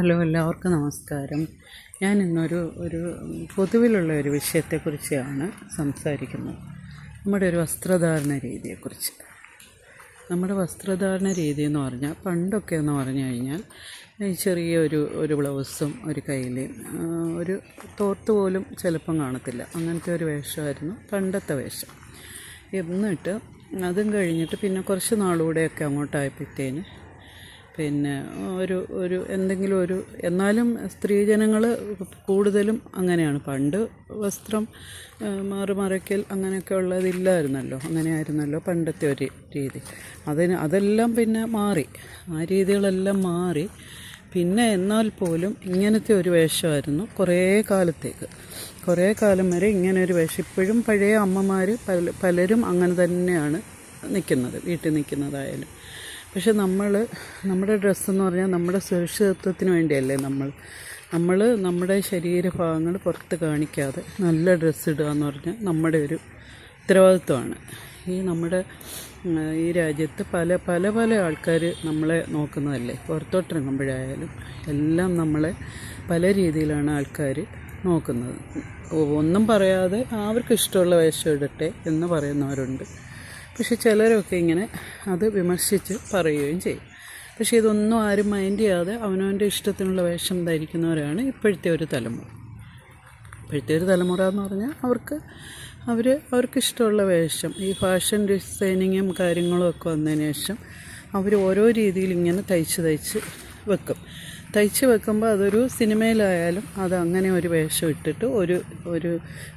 Hello എല്ലാവർക്കും നമസ്കാരം. ഞാൻ ഇന്നൊരു ഒരു പൊതുവിലുള്ള ഒരു വിഷയത്തെക്കുറിച്ചാണ് സംസാരിക്കുന്നത്. നമ്മുടെ ഒരു വസ്ത്രധാരണ രീതിയെക്കുറിച്ച്. നമ്മുടെ വസ്ത്രധാരണ രീതി എന്ന് പറഞ്ഞാൽ പണ്ടൊക്കെ എന്ന് പറഞ്ഞു കഴിഞ്ഞാൽ ചെറിയൊരു ഒരു ബ്ലൗസും ഒരു കയ്യിലും ഒരു തോർത്ത് പോലും ചിലപ്പം കാണത്തില്ല. അങ്ങനത്തെ ഒരു വേഷമായിരുന്നു പണ്ടത്തെ വേഷം. എന്നിട്ട് അതും കഴിഞ്ഞിട്ട് പിന്നെ കുറച്ച് നാളുകൂടെയൊക്കെ അങ്ങോട്ടായപ്പോഴത്തേന് പിന്നെ ഒരു ഒരു എന്തെങ്കിലും ഒരു എന്നാലും സ്ത്രീജനങ്ങൾ കൂടുതലും അങ്ങനെയാണ്. പണ്ട് വസ്ത്രം മാറി മറയ്ക്കൽ അങ്ങനെയൊക്കെ ഉള്ളതില്ലായിരുന്നല്ലോ അങ്ങനെയായിരുന്നല്ലോ പണ്ടത്തെ ഒരു രീതി. അതിന് അതെല്ലാം പിന്നെ മാറി. ആ രീതികളെല്ലാം മാറി. പിന്നെ എന്നാൽ പോലും ഇങ്ങനത്തെ ഒരു വേഷമായിരുന്നു കുറേ കാലത്തേക്ക്. കുറേ കാലം വരെ ഇങ്ങനെ ഒരു വേഷം. ഇപ്പോഴും പഴയ അമ്മമാർ പല പലരും അങ്ങനെ തന്നെയാണ് നിൽക്കുന്നത് വീട്ടിൽ നിൽക്കുന്നതായാലും പക്ഷെ നമ്മൾ നമ്മുടെ ഡ്രസ്സെന്ന് പറഞ്ഞാൽ നമ്മുടെ സുരക്ഷിതത്വത്തിന് വേണ്ടിയല്ലേ നമ്മൾ. നമ്മൾ നമ്മുടെ ശരീരഭാഗങ്ങൾ പുറത്ത് കാണിക്കാതെ നല്ല ഡ്രസ്സ് ഇടുക എന്ന് പറഞ്ഞാൽ നമ്മുടെ ഒരു ഉത്തരവാദിത്വമാണ്. ഈ നമ്മുടെ ഈ രാജ്യത്ത് പല പല പല ആൾക്കാർ നമ്മളെ നോക്കുന്നതല്ലേ? പുറത്തോട്ടിറങ്ങുമ്പോഴായാലും എല്ലാം നമ്മളെ പല രീതിയിലാണ് ആൾക്കാർ നോക്കുന്നത്. ഒന്നും പറയാതെ അവർക്ക് ഇഷ്ടമുള്ള വേഷം ഇടട്ടെ എന്ന് പറയുന്നവരുണ്ട്. പക്ഷെ ചിലരൊക്കെ ഇങ്ങനെ അത് വിമർശിച്ച് പറയുകയും ചെയ്യും. പക്ഷേ ഇതൊന്നും ആരും മൈൻഡ് ചെയ്യാതെ അവനവന്റെ ഇഷ്ടത്തിനുള്ള വേഷം ധരിക്കുന്നവരാണ് ഇപ്പോഴത്തെ ഒരു തലമുറ. ഇപ്പോഴത്തെ ഒരു തലമുറ എന്ന് പറഞ്ഞാൽ അവർക്ക് അവർ അവർക്കിഷ്ടമുള്ള വേഷം ഈ ഫാഷൻ ഡിസൈനിങ്ങും കാര്യങ്ങളും ഒക്കെ വന്നതിന് ശേഷം അവർ ഓരോ രീതിയിൽ ഇങ്ങനെ തയ്ച്ച് തയ്ച്ച് വെക്കും. തയ്ച്ച് വെക്കുമ്പോൾ അതൊരു സിനിമയിലായാലും അത് അങ്ങനെ ഒരു വേഷം ഇട്ടിട്ട് ഒരു ഒരു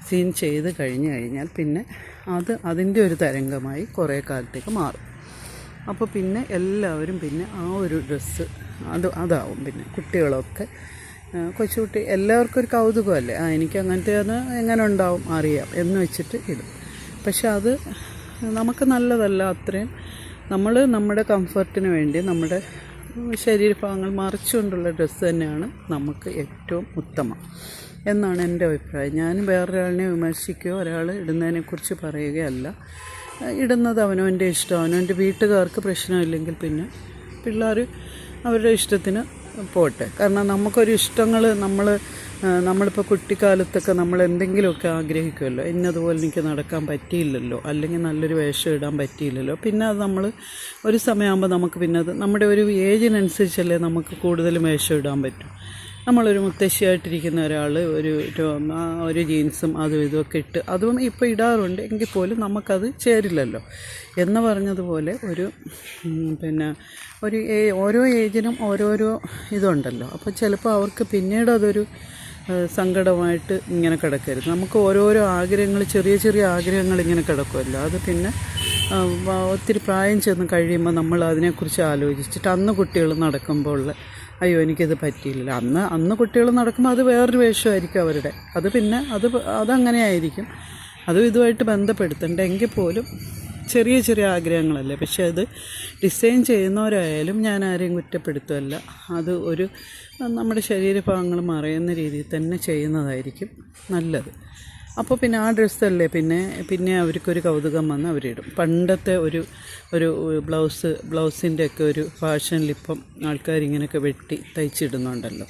സീൻ ചെയ്ത് കഴിഞ്ഞ് കഴിഞ്ഞാൽ പിന്നെ അത് അതിന്റെ ഒരു തരംഗമായി കുറേ കാലത്തേക്ക് മാറും. അപ്പോൾ പിന്നെ എല്ലാവരും പിന്നെ ആ ഒരു ഡ്രസ്സ് അത് അതാവും പിന്നെ കുട്ടികളൊക്കെ. കൊച്ചുകുട്ടി എല്ലാവർക്കും ഒരു കൗതുകമല്ലേ? ആ എനിക്ക് അങ്ങനത്തെ അത് എങ്ങനെ ഉണ്ടാവും അറിയാം എന്ന് വെച്ചിട്ട് ഇടും. പക്ഷെ അത് നമുക്ക് നല്ലതല്ല അത്രയും. നമ്മൾ നമ്മുടെ കംഫർട്ടിന് വേണ്ടി നമ്മുടെ ശരീരഭാഗങ്ങൾ മറിച്ചുകൊണ്ടുള്ള ഡ്രസ്സ് തന്നെയാണ് നമുക്ക് ഏറ്റവും ഉത്തമം എന്നാണ് എന്റെ അഭിപ്രായം. ഞാൻ വേറൊരാളിനെ വിമർശിക്കുകയോ ഒരാൾ ഇടുന്നതിനെക്കുറിച്ച് പറയുകയല്ല. ഇടുന്നത് അവനവന്റെ ഇഷ്ടം അവനവന്റെ വീട്ടുകാർക്ക് പ്രശ്നമില്ലെങ്കിൽ പിന്നെ പിള്ളേർ അവരുടെ ഇഷ്ടത്തിന് പോട്ടെ. കാരണം നമുക്കൊരു ഇഷ്ടങ്ങൾ നമ്മൾ നമ്മളിപ്പോൾ കുട്ടിക്കാലത്തൊക്കെ നമ്മൾ എന്തെങ്കിലുമൊക്കെ ആഗ്രഹിക്കുമല്ലോ. ഇന്നതുപോലെ എനിക്ക് നടക്കാൻ പറ്റിയില്ലല്ലോ. അല്ലെങ്കിൽ നല്ലൊരു വേഷം ഇടാൻ പറ്റിയില്ലല്ലോ. പിന്നെ അത് നമ്മൾ ഒരു സമയമാകുമ്പോൾ നമുക്ക് പിന്നെ അത് നമ്മുടെ ഒരു ഏജിനനുസരിച്ചല്ലേ നമുക്ക് കൂടുതലും വേഷം ഇടാൻ പറ്റും. നമ്മളൊരു മുത്തശ്ശിയായിട്ടിരിക്കുന്ന ഒരാൾ ഒരു ഒരു ജീൻസും അതും ഇതുമൊക്കെ ഇട്ട് അതും ഇപ്പോൾ ഇടാറുണ്ട്. എങ്കിൽ പോലും നമുക്കത് ചേരില്ലല്ലോ. എന്ന് പറഞ്ഞതുപോലെ ഒരു പിന്നെ ഒരു ഓരോ ഏജിനും ഓരോരോ ഇതുണ്ടല്ലോ. അപ്പോൾ ചിലപ്പോൾ അവർക്ക് പിന്നീട് അതൊരു സങ്കടമായിട്ട് ഇങ്ങനെ കിടക്കരുത്. നമുക്ക് ഓരോരോ ആഗ്രഹങ്ങൾ ചെറിയ ചെറിയ ആഗ്രഹങ്ങൾ ഇങ്ങനെ കിടക്കുമല്ലോ. അത് പിന്നെ ഒത്തിരി പ്രായം ചെന്ന് കഴിയുമ്പോൾ നമ്മൾ അതിനെക്കുറിച്ച് ആലോചിച്ചിട്ട് അന്ന് കുട്ടികൾ നടക്കുമ്പോൾ ഉള്ള അയ്യോ എനിക്കത് പറ്റിയില്ല. അന്ന് അന്ന് കുട്ടികൾ നടക്കുമ്പോൾ അത് വേറൊരു വേഷമായിരിക്കും അവരുടെ. അത് പിന്നെ അത് അതങ്ങനെ ആയിരിക്കും അതും ഇതുമായിട്ട് ബന്ധപ്പെടുത്തണ്ട. എങ്കിൽ പോലും ചെറിയ ചെറിയ ആഗ്രഹങ്ങളല്ലേ? പക്ഷേ അത് ഡിസൈൻ ചെയ്യുന്നവരായാലും ഞാൻ ആരെയും കുറ്റപ്പെടുത്തുമല്ല അത് ഒരു നമ്മുടെ ശരീരഭാഗങ്ങൾ മറയുന്ന രീതിയിൽ തന്നെ ചെയ്യുന്നതായിരിക്കും നല്ലത്. അപ്പോൾ പിന്നെ ആ ഡ്രസ്സല്ലേ? പിന്നെ പിന്നെ അവർക്കൊരു കൗതുകം വന്ന് അവരിടും. പണ്ടത്തെ ഒരു ഒരു ബ്ലൗസ് ബ്ലൗസിന്റെ ഒക്കെ ഒരു ഫാഷനിലിപ്പം ആൾക്കാർ ഇങ്ങനെയൊക്കെ വെട്ടി തയ്ച്ചിടുന്നുണ്ടല്ലോ.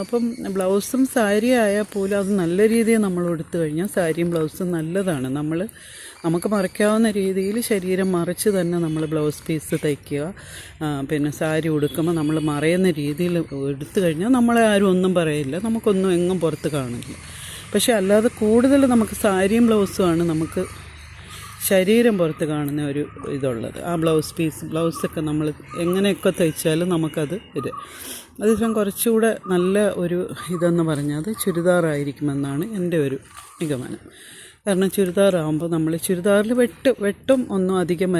അപ്പം ബ്ലൗസും സാരി ആയാൽ പോലും അത് നല്ല രീതിയിൽ നമ്മൾ എടുത്തു കഴിഞ്ഞാൽ സാരിയും ബ്ലൗസും നല്ലതാണ്. നമ്മൾ നമുക്ക് മറയ്ക്കാവുന്ന രീതിയിൽ ശരീരം മറിച്ച് തന്നെ നമ്മൾ ബ്ലൗസ് പീസ് തയ്ക്കുക. പിന്നെ സാരി ഉടുക്കുമ്പോൾ നമ്മൾ മറയുന്ന രീതിയിൽ എടുത്തു കഴിഞ്ഞാൽ നമ്മളെ ആരും ഒന്നും പറയില്ല. നമുക്കൊന്നും എങ്ങും പുറത്ത് കാണില്ല പക്ഷേ അല്ലാതെ കൂടുതൽ നമുക്ക് സാരിയും ബ്ലൗസുമാണ് നമുക്ക് ശരീരം പുറത്ത് കാണുന്ന ഒരു ഇതുള്ളത്. ആ ബ്ലൗസ് പീസ് ബ്ലൗസൊക്കെ നമ്മൾ എങ്ങനെയൊക്കെ തയ്ച്ചാലും നമുക്കത് ഇത് അതിപ്പം കുറച്ചുകൂടെ നല്ല ഒരു ഇതെന്ന് പറഞ്ഞാൽ ചുരിദാറായിരിക്കുമെന്നാണ് എന്റെ ഒരു നിഗമനം. കാരണം ചുരിദാറാകുമ്പോൾ നമ്മൾ ചുരിദാറിൽ വെട്ട് വെട്ടും ഒന്നും അധികം